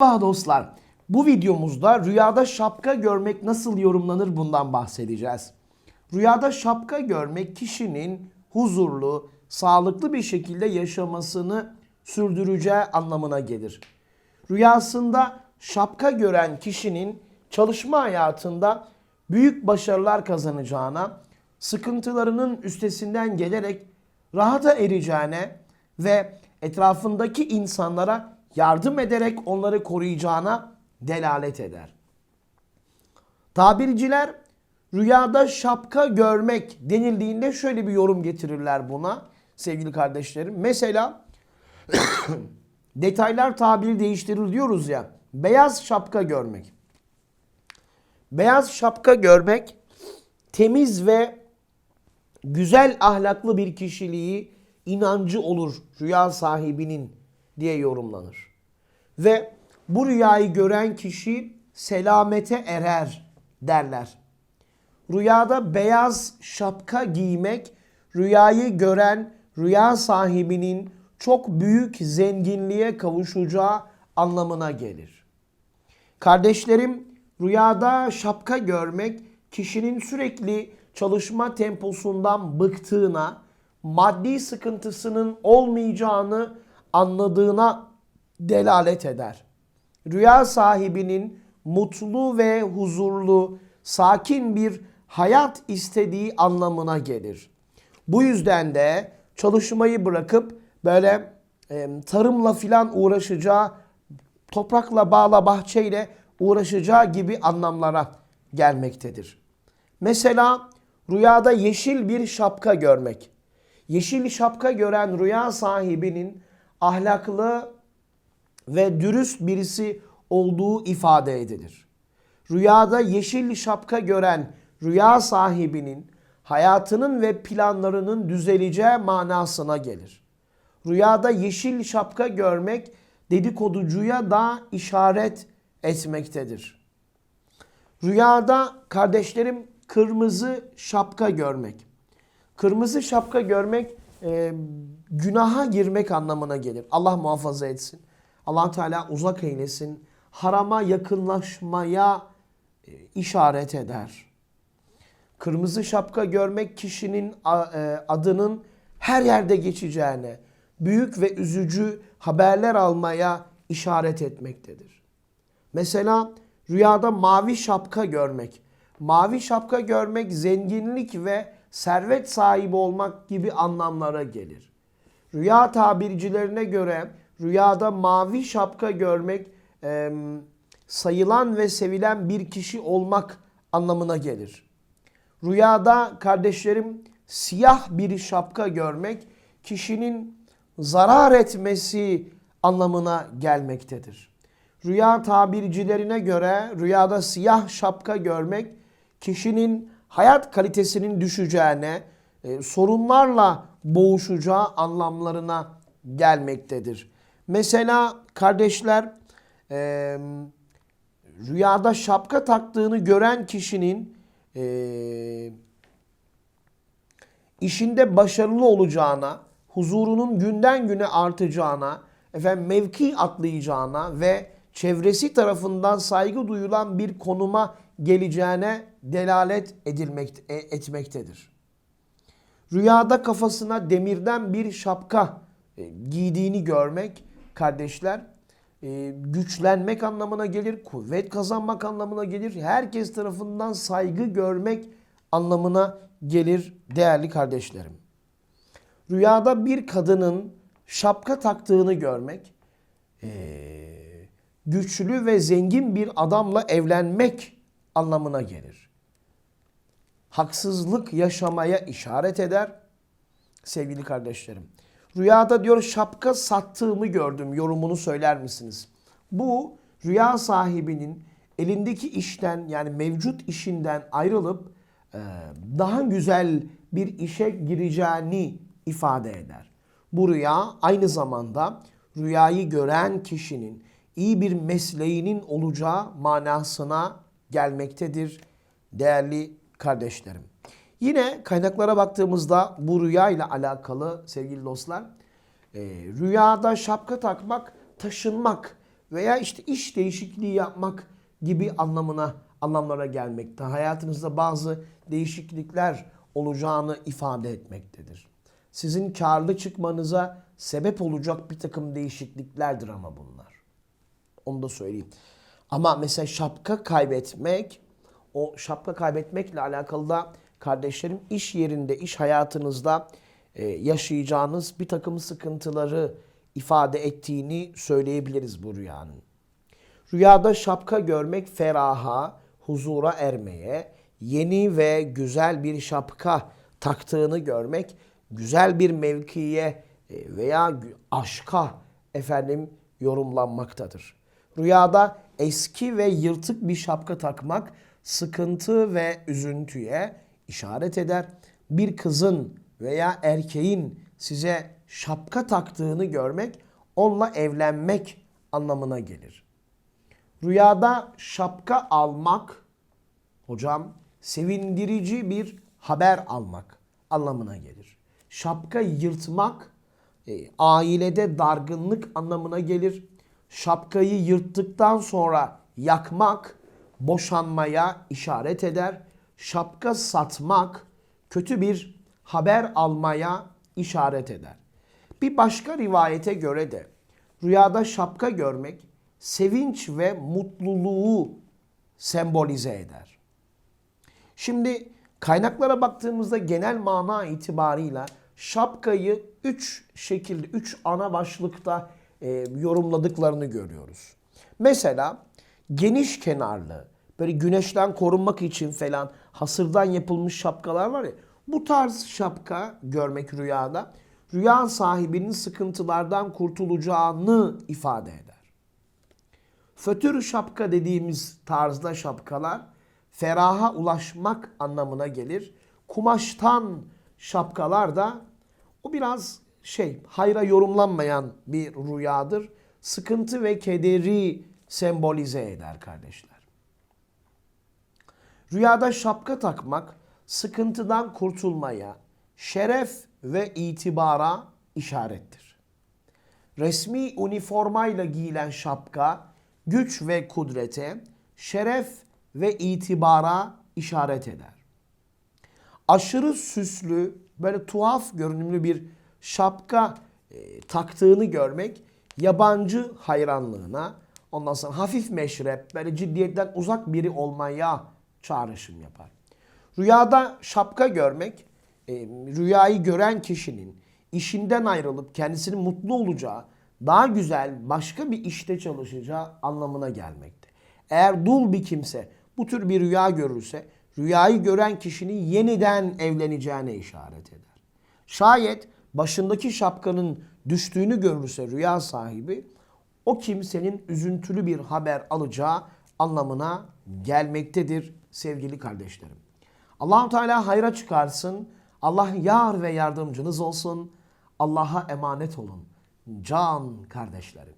Merhaba dostlar. Bu videomuzda rüyada şapka görmek nasıl yorumlanır bundan bahsedeceğiz. Rüyada şapka görmek kişinin huzurlu, sağlıklı bir şekilde yaşamasını sürdüreceği anlamına gelir. Rüyasında şapka gören kişinin çalışma hayatında büyük başarılar kazanacağına, sıkıntılarının üstesinden gelerek rahata ereceğine ve etrafındaki insanlara yardım ederek onları koruyacağına delalet eder. Tabirciler rüyada şapka görmek denildiğinde şöyle bir yorum getirirler buna sevgili kardeşlerim. Mesela detaylar tabiri değiştirir diyoruz ya. Beyaz şapka görmek. Beyaz şapka görmek temiz ve güzel ahlaklı bir kişiliği, inancı olur rüya sahibinin diye yorumlanır. Ve bu rüyayı gören kişi selamete erer derler. Rüyada beyaz şapka giymek rüyayı gören rüya sahibinin çok büyük zenginliğe kavuşacağı anlamına gelir. Kardeşlerim, rüyada şapka görmek kişinin sürekli çalışma temposundan bıktığına, maddi sıkıntısının olmayacağını anladığına delalet eder. Rüya sahibinin mutlu ve huzurlu, sakin bir hayat istediği anlamına gelir. Bu yüzden de çalışmayı bırakıp böyle e, tarımla filan uğraşacağı, toprakla bağla bahçeyle uğraşacağı gibi anlamlara gelmektedir. Mesela rüyada yeşil bir şapka görmek. Yeşil şapka gören rüya sahibinin ahlaklı ve dürüst birisi olduğu ifade edilir. Rüyada yeşil şapka gören rüya sahibinin hayatının ve planlarının düzeleceği manasına gelir. Rüyada yeşil şapka görmek dedikoducuya da işaret etmektedir. Rüyada kardeşlerim kırmızı şapka görmek. Kırmızı şapka görmek e, günaha girmek anlamına gelir. Allah muhafaza etsin. allah Teala uzak eylesin. Harama yakınlaşmaya e, işaret eder. Kırmızı şapka görmek kişinin e, adının her yerde geçeceğine, büyük ve üzücü haberler almaya işaret etmektedir. Mesela rüyada mavi şapka görmek. Mavi şapka görmek zenginlik ve servet sahibi olmak gibi anlamlara gelir. Rüya tabircilerine göre rüyada mavi şapka görmek e, sayılan ve sevilen bir kişi olmak anlamına gelir. Rüyada kardeşlerim siyah bir şapka görmek kişinin zarar etmesi anlamına gelmektedir. Rüya tabircilerine göre rüyada siyah şapka görmek kişinin hayat kalitesinin düşeceğine, e, sorunlarla boğuşacağı anlamlarına gelmektedir. Mesela kardeşler e, rüyada şapka taktığını gören kişinin e, işinde başarılı olacağına, huzurunun günden güne artacağına, efendim mevki atlayacağına ve çevresi tarafından saygı duyulan bir konuma geleceğine delalet edilmek, e, etmektedir. Rüyada kafasına demirden bir şapka e, giydiğini görmek kardeşler e, güçlenmek anlamına gelir, kuvvet kazanmak anlamına gelir, herkes tarafından saygı görmek anlamına gelir değerli kardeşlerim. Rüyada bir kadının şapka taktığını görmek, güçlü ve zengin bir adamla evlenmek anlamına gelir. Haksızlık yaşamaya işaret eder sevgili kardeşlerim. Rüyada diyor şapka sattığımı gördüm yorumunu söyler misiniz? Bu rüya sahibinin elindeki işten yani mevcut işinden ayrılıp e, daha güzel bir işe gireceğini ifade eder. Bu rüya aynı zamanda rüyayı gören kişinin iyi bir mesleğinin olacağı manasına gelmektedir değerli kardeşlerim. Yine kaynaklara baktığımızda bu rüya ile alakalı sevgili dostlar, e, rüyada şapka takmak, taşınmak veya işte iş değişikliği yapmak gibi anlamına anlamlara gelmekte. Hayatınızda bazı değişiklikler olacağını ifade etmektedir. Sizin karlı çıkmanıza sebep olacak bir takım değişikliklerdir ama bunlar. Onu da söyleyeyim. Ama mesela şapka kaybetmek, o şapka kaybetmekle alakalı da kardeşlerim iş yerinde, iş hayatınızda e, yaşayacağınız bir takım sıkıntıları ifade ettiğini söyleyebiliriz bu rüyanın. Rüyada şapka görmek feraha, huzura ermeye, yeni ve güzel bir şapka taktığını görmek, güzel bir mevkiye e, veya aşka efendim yorumlanmaktadır. Rüyada eski ve yırtık bir şapka takmak sıkıntı ve üzüntüye işaret eder. Bir kızın veya erkeğin size şapka taktığını görmek onunla evlenmek anlamına gelir. Rüyada şapka almak hocam sevindirici bir haber almak anlamına gelir. Şapka yırtmak e, ailede dargınlık anlamına gelir. Şapkayı yırttıktan sonra yakmak boşanmaya işaret eder. Şapka satmak kötü bir haber almaya işaret eder. Bir başka rivayete göre de rüyada şapka görmek sevinç ve mutluluğu sembolize eder. Şimdi kaynaklara baktığımızda genel mana itibarıyla şapkayı üç şekilde, üç ana başlıkta e, yorumladıklarını görüyoruz. Mesela geniş kenarlı, böyle güneşten korunmak için falan hasırdan yapılmış şapkalar var ya. Bu tarz şapka görmek rüyada, rüya sahibinin sıkıntılardan kurtulacağını ifade eder. Fötür şapka dediğimiz tarzda şapkalar feraha ulaşmak anlamına gelir. Kumaştan şapkalar da o biraz şey hayra yorumlanmayan bir rüyadır. Sıkıntı ve kederi sembolize eder kardeşler. Rüyada şapka takmak sıkıntıdan kurtulmaya, şeref ve itibara işarettir. Resmi üniformayla giyilen şapka güç ve kudrete, şeref ve itibara işaret eder. Aşırı süslü, böyle tuhaf görünümlü bir şapka e, taktığını görmek yabancı hayranlığına, ondan sonra hafif meşrep, böyle ciddiyetten uzak biri olmaya çağrışım yapar. Rüyada şapka görmek, e, rüyayı gören kişinin işinden ayrılıp kendisinin mutlu olacağı, daha güzel başka bir işte çalışacağı anlamına gelmekte. Eğer dul bir kimse bu tür bir rüya görürse, rüyayı gören kişinin yeniden evleneceğine işaret eder. Şayet başındaki şapkanın düştüğünü görürse rüya sahibi, o kimsenin üzüntülü bir haber alacağı anlamına gelmektedir sevgili kardeşlerim. Allahu Teala hayra çıkarsın. Allah yar ve yardımcınız olsun. Allah'a emanet olun. Can kardeşlerim.